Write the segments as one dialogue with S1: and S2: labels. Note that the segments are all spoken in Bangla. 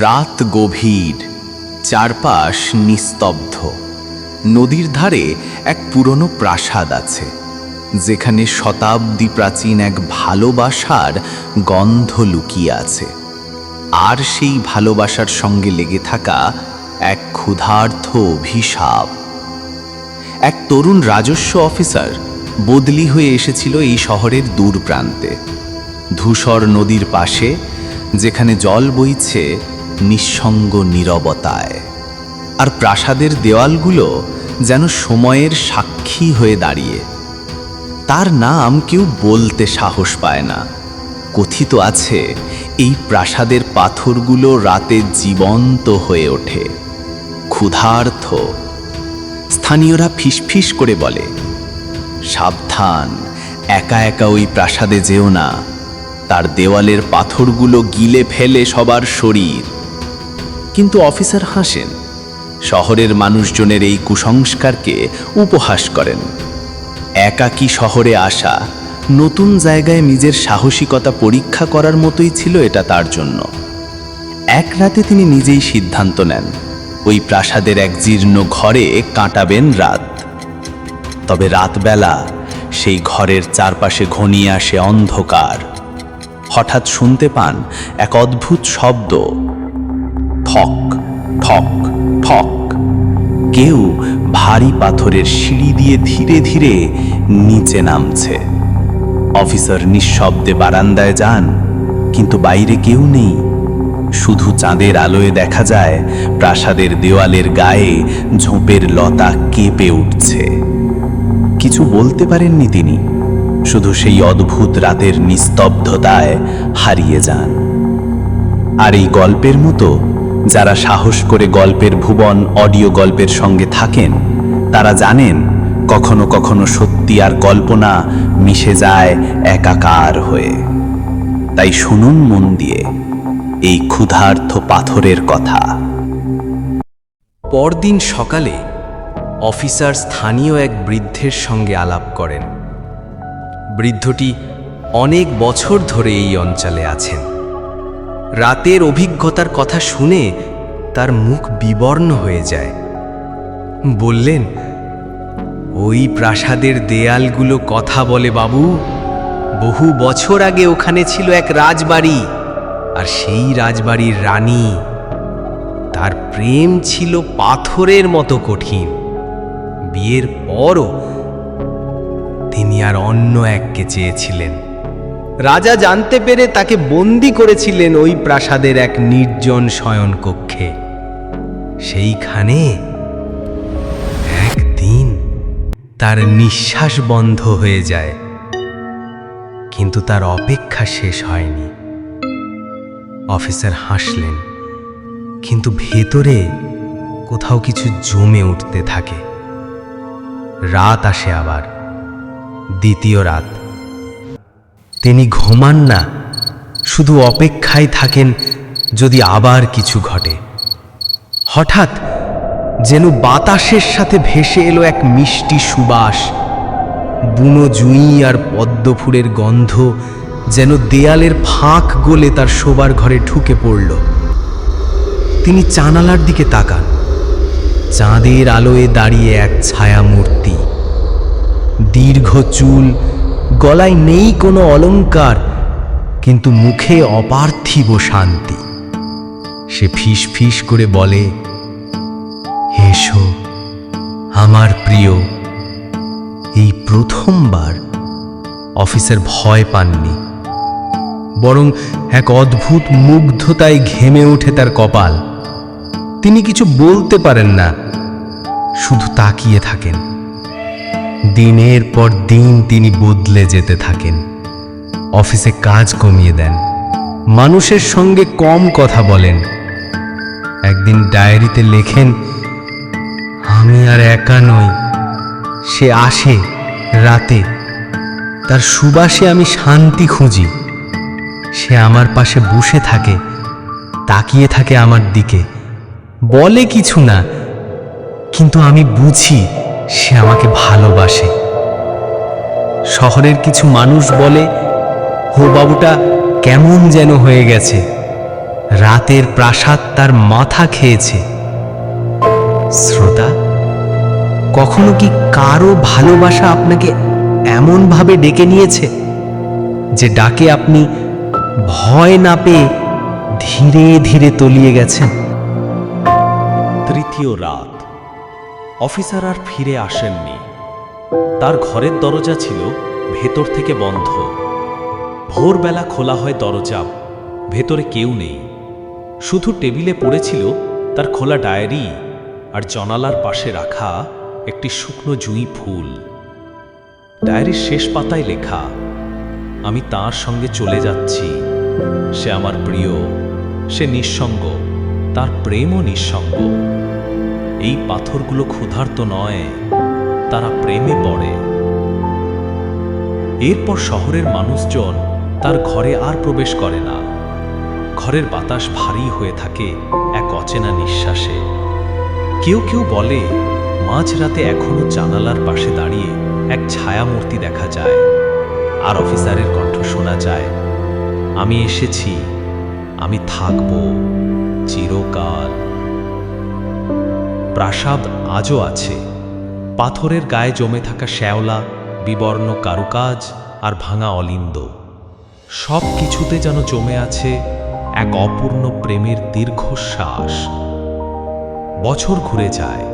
S1: রাত গভীর, চারপাশ নিস্তব্ধ। নদীর ধারে এক পুরনো প্রাসাদ আছে, যেখানে শতাব্দী প্রাচীন এক ভালোবাসার গন্ধ লুকিয়ে আছে। আর সেই ভালোবাসার সঙ্গে লেগে থাকা এক ক্ষুধার্থ অভিশাপ। এক তরুণ রাজস্ব অফিসার বদলি হয়ে এসেছিল এই শহরের দূর প্রান্তে। ধূসর নদীর পাশে, যেখানে জল বইছে নিঃসঙ্গ নীরবতায়। আর প্রাসাদের দেওয়ালগুলো যেন সময়ের সাক্ষী হয়ে দাঁড়িয়ে। তার নাম কেউ বলতে সাহস পায় না। কথিত আছে, এই প্রাসাদের পাথরগুলো রাতে জীবন্ত হয়ে ওঠে। ক্ষুধার্থ স্থানীয়রা ফিসফিস করে বলে, সাবধান, একা একা ওই প্রাসাদে যেও না। তার দেওয়ালের পাথরগুলো গিলে ফেলে সবার শরীর। কিন্তু অফিসার হাসেন। শহরের মানুষজনের এই কুসংস্কারকে উপহাস করেন। একাকী শহরে আসা, নতুন জায়গায় নিজের সাহসিকতা পরীক্ষা করার মতোই ছিল এটা তার জন্য। এক রাতে তিনি নিজেই সিদ্ধান্ত নেন, ওই প্রাসাদের এক জীর্ণ ঘরে কাটাবেন রাত। তবে রাতবেলা সেই ঘরের চারপাশে ঘনিয়ে আসে অন্ধকার। হঠাৎ শুনতে পান এক অদ্ভুত শব্দ। ঠক ঠক ঠক। কেউ ভারী পাথরের সিঁড়ি দিয়ে ধীরে ধীরে নিচে নামছে। অফিসার নিঃশব্দে বারান্দায় যান, কিন্তু বাইরে কেউ নেই। শুধু চাঁদের আলোয় দেখা যায়, প্রাসাদের দেওয়ালের গায়ে ঝোপের লতা কেঁপে উঠছে। কিছু বলতে পারেননি তিনি, শুধু সেই অদ্ভুত রাতের নিস্তব্ধতায় হারিয়ে যান। আর এই গল্পের মতো যারা সাহস করে গল্পের ভুবন অডিও গল্পের সঙ্গে থাকেন, তারা জানেন কখনো কখনো সত্যি আর কল্পনা মিশে যায় একাকার হয়ে। তাই শুনুন মন দিয়ে এই ক্ষুধার্থ পাথরের কথা।
S2: পরদিন সকালে অফিসার স্থানীয় এক বৃদ্ধের সঙ্গে আলাপ করেন। বৃদ্ধটি অনেক বছর ধরে এই অঞ্চলে আছেন। রাতের অভিজ্ঞতার কথা শুনে তার মুখ বিবর্ণ হয়ে যায়। বললেন, ওই প্রাসাদের দেয়ালগুলো কথা বলে বাবু। বহু বছর আগে ওখানে ছিল এক রাজবাড়ি, আর সেই রাজবাড়ির রানী। তার প্রেম ছিল পাথরের মতো কঠিন। বিয়ের পরও তিনি আর অন্য এককে চেয়েছিলেন। রাজা জানতে পেরে তাকে বন্দি করেছিলেন ওই প্রাসাদের এক নির্জন শয়ন কক্ষে সেইখানে একদিন তার নিঃশ্বাস বন্ধ হয়ে যায়। কিন্তু তার অপেক্ষা শেষ হয়নি। অফিসার হাসলেন, কিন্তু ভেতরে কোথাও কিছু জমে উঠতে থাকে। রাত আসে আবার, দ্বিতীয় রাত। তিনি ঘুমান না, শুধু অপেক্ষায় থাকেন যদি আবার কিছু ঘটে। হঠাৎ যেন বাতাসের সাথে ভেসে এলো এক মিষ্টি সুবাস, বুনো জুঁই আর পদ্মফুলের গন্ধ যেন দেয়ালের ফাঁক গলে তার শোবার ঘরে ঢুকে পড়ল। তিনি জানালার দিকে তাকান। চাঁদের আলোয় দাঁড়িয়ে এক ছায়া মূর্তি দীর্ঘ চুল গলায় নেই কোনো অলংকার কিন্তু মুখে অপার্থিব শান্তি। সে ফিস ফিস করে বলে, এসো, আমার প্রিয়, এই প্রথমবার অফিসার ভয় পাননি। বরং এক অদ্ভুত মুগ্ধতায় ঘেমে ওঠে তার কপাল। তিনি কিছু বলতে পারেন না, শুধু তাকিয়ে থাকেন। দিনের পর দিন তিনি বদলে যেতে থাকেন। অফিসে কাজ কমিয়ে দেন। মানুষের সঙ্গে কম কথা বলেন। একদিন ডায়েরিতে লেখেন, আমি আর একা নই, সে আসে রাতে। তার সুবাসে আমি শান্তি খুঁজি। সে আমার পাশে বসে থাকে, তাকিয়ে থাকে আমার দিকে। বলে কিছু না, কিন্তু আমি বুঝি সে আমাকে ভালোবাসে। শহরের কিছু মানুষ বলে হো বাবুটা কেমন যেন হয়ে গেছে। রাতের প্রাসাদ তার মাথা খেয়েছে। শ্রোতা, কখনো কি কারও ভালোবাসা আপনাকে এমনভাবে ডেকে নিয়েছে, যে ডাকে আপনি ভয় না পেয়ে ধীরে ধীরে তলিয়ে গেছেন?
S1: তৃতীয় রাত। অফিসার আর ফিরে আসেননি। তার ঘরের দরজা ছিল ভেতর থেকে বন্ধ। ভোরবেলা খোলা হয় দরজা, ভেতরে কেউ নেই। শুধু টেবিলে পড়েছিল তার খোলা ডায়েরি আর জনালার পাশে রাখা একটি শুকনো জুঁই ফুল। ডায়েরির শেষ পাতায় লেখা, আমি তার সঙ্গে চলে যাচ্ছি। সে আমার প্রিয়, সে নিঃসঙ্গ, তার প্রেমও নিঃসঙ্গ। এই পাথরগুলো ক্ষুধার্ত নয়, তারা প্রেমে পড়ে। এরপর শহরের মানুষজন তার ঘরে আর প্রবেশ করে না। ঘরের বাতাস ভারী হয়ে থাকে এক অচেনা নিঃশ্বাসে। কেউ কেউ বলে, মাঝরাতে এখনও জানালার পাশে দাঁড়িয়ে এক ছায়ামূর্তি দেখা যায়। আর অফিসারের কণ্ঠ শোনা যায়, আমি এসেছি, আমি থাকব, চিরকাল প্রাসাদ আজও আছে। পাথরের গায়ে জমে থাকা শ্যাওলা, বিবর্ণ কারুকাজ আর ভাঙা অলিন্দ। সব কিছুতে যেন জমে আছে এক অপূর্ণ প্রেমের দীর্ঘশ্বাস। বছর ঘুরে যায়।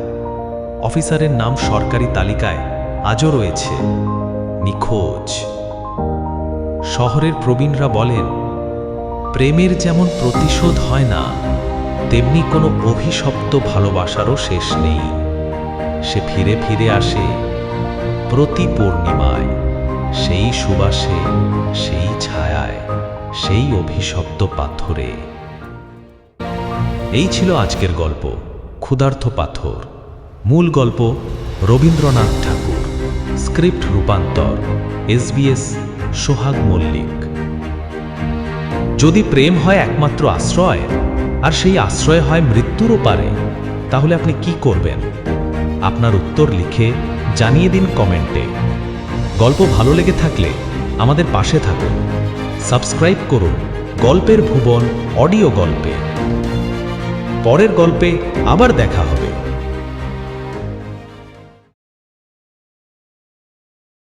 S1: অফিসারের নাম সরকারি তালিকায় আজও রয়েছে। নিখোঁজ। শহরের প্রবীণরা বলেন, প্রেমের যেমন প্রতিশোধ হয় না তেমনি কোনো অভিশপ্ত ভালোবাসারও শেষ নেই। সে ফিরে ফিরে আসে প্রতি পূর্ণিমায়। সেই সুবাসে, সেই ছায়ায়, সেই অভিশপ্ত পাথরে। এই ছিল আজকের গল্প ক্ষুধার্থ পাথর। মূল গল্প, রবীন্দ্রনাথ ঠাকুর। স্ক্রিপ্ট রূপান্তর এসবিএস সোহাগ মল্লিক। যদি প্রেম হয় একমাত্র আশ্রয় আর সেই আশ্রয় হয় মৃত্যুরও পারে। তাহলে আপনি কি করবেন? আপনার উত্তর লিখে জানিয়ে দিন কমেন্টে। গল্প ভালো লেগে থাকলে আমাদের পাশে থাকুন। সাবস্ক্রাইব করুন গল্পের ভুবন অডিও গল্পে। পরের গল্পে আবার দেখা হবে।